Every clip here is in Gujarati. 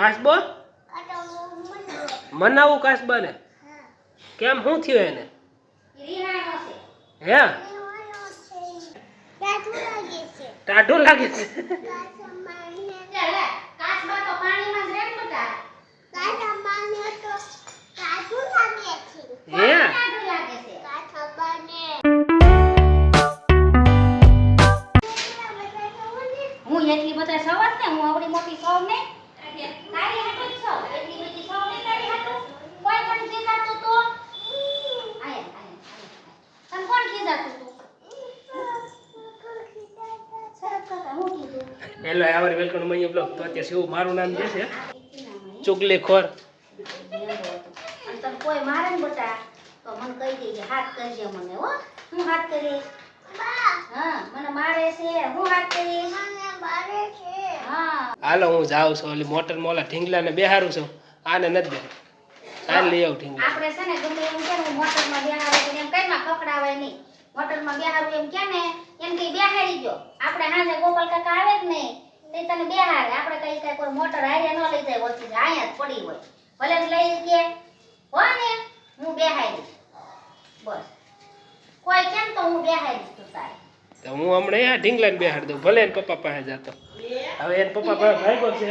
કાચબો મનાવું કાચબાને કેમ? શું થયું એને? હે? ટાઢું લાગે છે. હે? એટલી બધા સવાર ને, હું આવડી મોટી સૌ ને તારી હાટુ જ સૌ એટલી બધી સૌ ને તારી હાટુ કોઈ પણ ખીજાતું તો આયા આયા તને કોણ ખીજાતું તું શરત કાકા હું કીધું hello our welcome my blog તો અત્યારે શું મારું નામ જે છે ચુગલે ખોર તને કોઈ મારે ને બટા તો મને કહી દેજે હાથ કરજે મને હો. હું હાથ કરીશ? હા મને મારે છે. હું હાથ કરીશ? હા. હાલો હું જાઉં છું. ઓલી મોટર મોલા ઢીંગલાને બેહારું છું. આને નથી બે ચાલ લઈ આવું ઢીંગલા. આપણે છે ને ગમે એમ કે હું મોટરમાં બેહારું છું એમ કઈમાં કકડાવાય નહીં. મોટરમાં બેહારું એમ કે ને? એમ કે બેહારી ગયો આપણે હાજે ગોપાલ કાકા આવે જ નહીં. તે તને બેહારે આપણે કઈ કઈ કોઈ મોટર હારે ન લઈ જાય ઓછી અહીંયા જ પડી હોય. ભલે લઈ કે હો ને? હું બેહારીશ બસ. કોઈ કેમ તો હું બેહારીશ તું સારી તો હું હમણાં આ ઢીંગલાને બેહાડ દઉં. ભલે એને પપ્પા પાસે જતો. હવે એને પપ્પા પાસે ભાગ્યો છે.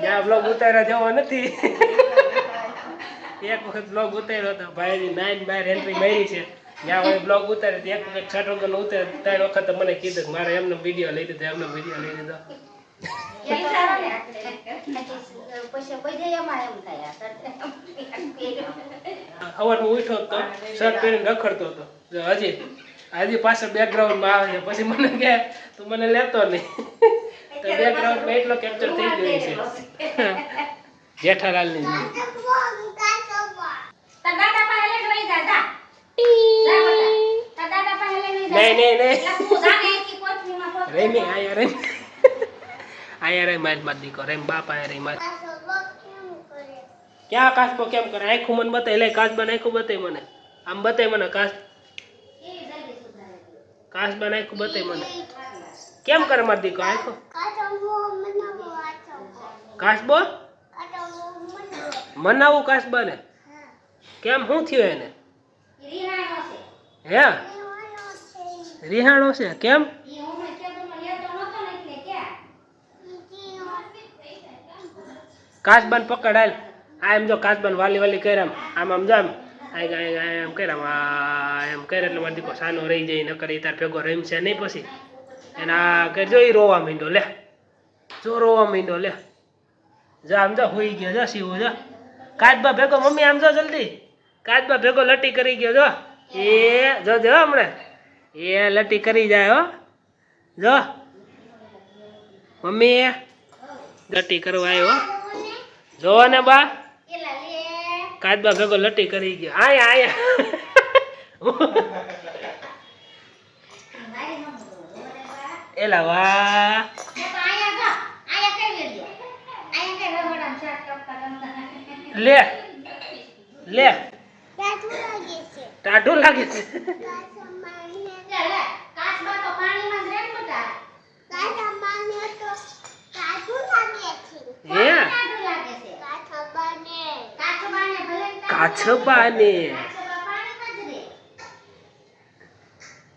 ત્યાં બ્લોગ ઉતાર્યા જેવો નથી. એક વખત બ્લોગ ઉતાર્યો હતો ભાઈની નાઈન બાર એન્ટ્રી મારી છે. ત્યાં હવે બ્લોગ ઉતારે તો એક વખત છઠ વગરનો ઉતારે ત્રણ વખત મને કીધું કે મારે એમનો વીડિયો લઈ દીધો એમનો વીડિયો લઈ લીધો એમ સારું ને પછી પછી એમાં એમ થાય સવારમાં ઉઠ્યો તો. શર્ટ પહેરીને રખડતો હતો. હજી હજી પાછળ બેકગ્રાઉન્ડમાં આવે છે. પછી મને કે તું મને લેતો નહીં. તો બેકગ્રાઉન્ડમાં એટલો કેપ્ચર થઈ ગયો છે. જેઠાલાલની જેમ. તાર દાદા પાસે લઈને વઈ જા જા જા બેટા તાર દાદા પાસે લઈને વઈ જા નહીં નહીં નહીં ને. રેમી આયા રેમી. આયા રે મારી માર દીકો રેમ બાપ આયા રે માર ક્યાં કાચબો કેમ કરે? આખું મને બતાય લે કાચબા આખું બતાય મને. આમ બતાય મને કાચ. કાચબા આખું બતાય મને. કેમ કરે માર દીકો આખો? કાચબો મનાવું કાચબાને કેમ શું થયું એને? હે? રિહાણો છે, કેમ? પકડાયેલ? કાચબાન પકડ આ એમ જો કાચબાન વાલી વાલી કર્યા આમ આમ આમ. એમ કર્યા એમ. કરે એટલે મારો દીકો સાનો રહી જાય, નકર એ તાર ભેગો રમશે નહીં પછી. એના કરજો એ રોવા માંડ્યો, લે. જો રોવા માંડ્યો, લે. જો આમ જો હોઈ ગયો, જો સીવો, જા. કાચબા ભેગો, મમ્મી આમ જો જલ્દી. કાચબા ભેગો લટી કરી ગયો, જો. એ, જો જો હમણાં. એ લટી કરી જાય હો જો મમ્મી, લટી કરવા આવ્યો. જોવો ને બા. કાચબા ભેગો લટી કરી ગયો આયા આયા. એલા વાહ જો. લે લે ટાઢું લાગે છે લે, લે. કાચબા તો પાણીમાં જ રહે ને બધા. હે કાચું લાગે છે. કાચબાને ભલે ને કાચબાને કાચબા પાણીમાં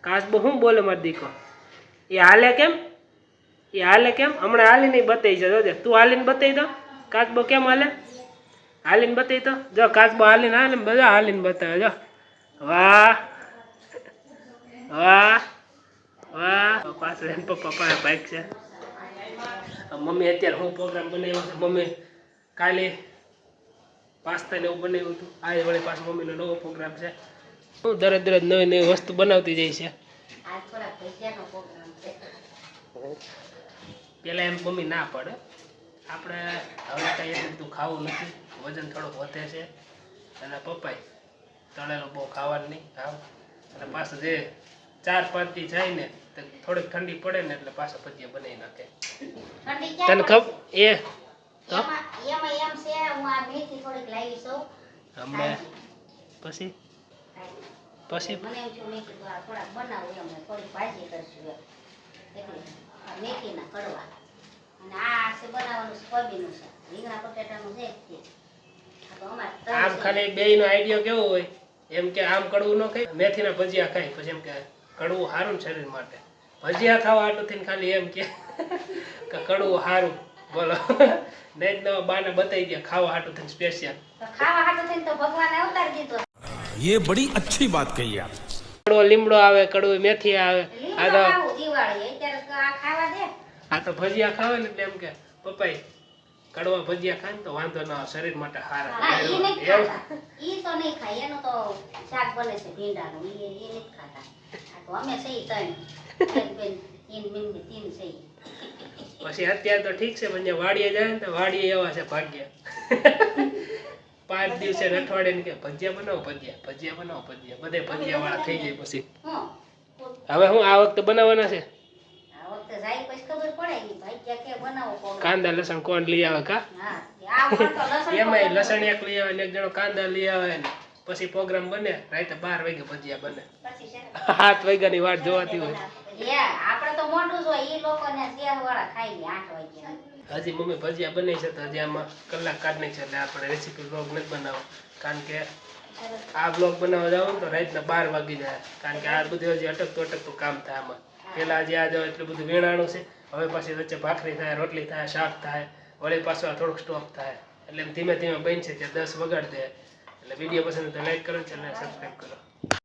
કાચબો શું બોલે માર દીકરો એ હાલે કેમ? એ હાલે કેમ? હમણાં હાલીને બતાવી છે. જોજે તું હાલીને બતાવી દો. કાચબો કેમ હાલે? હાલીને બતાવી તો. જો કાચબો હાલીને હાલે બધા હાલીને બતાવે. જો. વાહ. વાહ. વાહ. પાછળ એને પપ્પા બાઈક છે. મમ્મી અત્યારે હું પ્રોગ્રામ બનાવ્યો મમ્મી કાલે પાસ્તા ને એવું બનાવ્યું હતું. આજે વળી પાછું મમ્મીનો નવો પ્રોગ્રામ છે. હું દરરોજ દરરોજ નવી નવી વસ્તુ બનાવતી જાય છે. પેલા એમ મમ્મી ના પડે. આપણે હવે કાંઈ એટલું બધું ખાવું નથી. વજન થોડુંક વધે છે. અને પપ્પાય તળેલું બહુ ખાવાનું નહીં. ખાવ અને પાછું જે ચાર પાંચ દી જાય ને તો થોડીક ઠંડી પડે ને એટલે પાછા ભજીયા બનાવી નાખે. તને ખબર એ તો હું આ મેથી થોડીક લાવી છું હમણાં પછી? પછી? મને એમ છું મેથી થોડાક બનાવું એમ ને થોડીક ભાજી કરશું એટલે મેથીના કડવા. અને આ છે બનાવવાનું સોયાબીનનું શાક. રીંગણા બટેટાનું છે તે. તો આમ ખાલી ખાલી બેયનો આઈડિયો કેવો હોય? એમ કે આમ કડવું ન ખાય મેથીના ભજીયા ખાય પછી એમ કે કડવું સારું ને શરીર માટે. ભજીયા ખાવા આટલું થઈને ખાલી એમ કે કે કડવું સારું બોલો નહીં જ નવા બાને બતાવી દે ખાવા હાટું થઈને સ્પેશિયલ તો ખાવા હાટું થઈને તો ભગવાને અવતાર દીધો ये बड़ी अच्छी बात कही आप કડવો લીમડો આવે કડવું મેથી આવે આ લીમડો તો ખાવું દિવાળી અત્યારે તો આ ખાવા દે આ તો ભજીયા ખાવે ને એટલે એમ કે પપ્પાઈ કડવા ભજીયા ખાય ને તો વાંધો ના આવે શરીર માટે સારા હા ઈ નહીં એવું ખાતા ઈ તો નહીં ખાય એનું તો શાક બને છે ભીંડાનું ઈ ઈ નહીં ખાતા આ તો અમે સહી ત્રણ એક બેન ઈન બેન ને તીન સહી પછી અત્યારે તો ઠીક છે પણ વાડીએ જાય ને તો વાડીએ એવા છે ભાગ્યા. પાંચ દિવસે અઠવાડિયે કે ભજીયા બનાવો ભજીયા ભજીયા બનાવો ભજીયા. બધે ભજીયા વાળા થઈ જાય પછી. હવે હું આ વખતે બનાવવાના છે? કાંદા લસણ કોણ લઈ આવે કા? તો લસણ એક લઈ આવે એક જણો કાંદા લઈ આવે ને પછી પ્રોગ્રામ બને રાતે બાર વાગે ભજીયા બને. પછી વાગ્યા ની. સાત વાગ્યાની વાટ જોવાતી હોય. હજી, મમ્મી, ભજીયા બનાવી છે તો હજી આમાં કલાક કાઢ છે, એટલે આપણે રેસીપી બ્લોગ નથી બનાવો કારણ કે આ બ્લોગ બનાવવા જાવ તો રાતના બાર વાગી જાય. કારણ કે આ બધું હજી અટકતું અટકતું કામ થાય આમાં. પેલા હજી આ જાવ એટલું બધું વેણાણું છે, હવે પાછી વચ્ચે ભાખરી થાય, રોટલી થાય, શાક થાય, વળી પાછું આ થોડુંક સ્ટોપ થાય. એટલે ધીમે ધીમે ધીમે બનશે ત્યાં દસ વગાડ દે. એટલે વીડિયો પસંદ તો લાઈક કરો ચેનલ સબસ્ક્રાઈબ કરો.